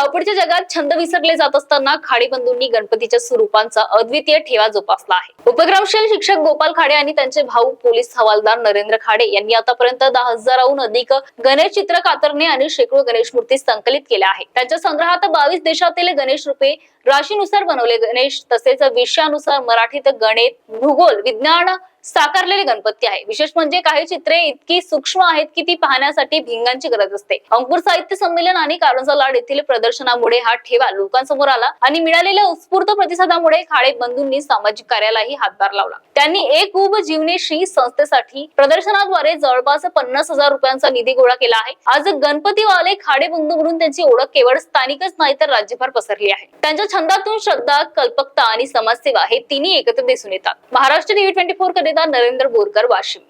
धावपडीच्या जगात छंद विसरले जात असताना खाडे बंधूंनी गणपतीच्या स्वरूपांचा अद्वितीय ठेवा जोपासला आहे. उपक्रमशील शिक्षक गोपाल खाडे आणि त्यांचे भाऊ पोलीस हवालदार नरेंद्र खाडे यांनी आतापर्यंत दहा हजाराहून अधिक गणेश चित्र कातरणे आणि शेकडो गणेश मूर्ती संकलित केल्या आहेत. त्यांच्या संग्रहात बावीस देशातील गणेश रूपे राशीनुसार बनवले. गणेश तसेच विषयानुसार मराठीत गणित भूगोल विज्ञान साकारलेले गणपती आहे. विशेष म्हणजे काही चित्रे इतकी सूक्ष्म आहेत की ती पाहण्यासाठी भिंगांची गरज असते. अंकुर साहित्य संमेलन आणि कारंजा लाड येथील प्रदर्शनामुळे हा ठेवा लोकांसमोर आला आणि मिळालेल्या उत्स्फूर्त प्रतिसादामुळे खाडे बंधूंनी सामाजिक कार्यालाही हातभार लावला. त्यांनी एक उब जीवनेश्री संस्थेसाठी प्रदर्शनाद्वारे जवळपास पन्नास हजार रुपयांचा निधी गोळा केला आहे. आज गणपतीवाले खाडे बंधू म्हणून त्यांची ओळख केवळ स्थानिकच नाही तर राज्यभर पसरली आहे. त्यांच्या छंदातून श्रद्धा कल्पकता आणि समाजसेवा हे तिन्ही एकत्र दिसून येतात. महाराष्ट्र टीव्ही ट्वेंटी फोर करिता नरेंद्र बोरकर वाशिम.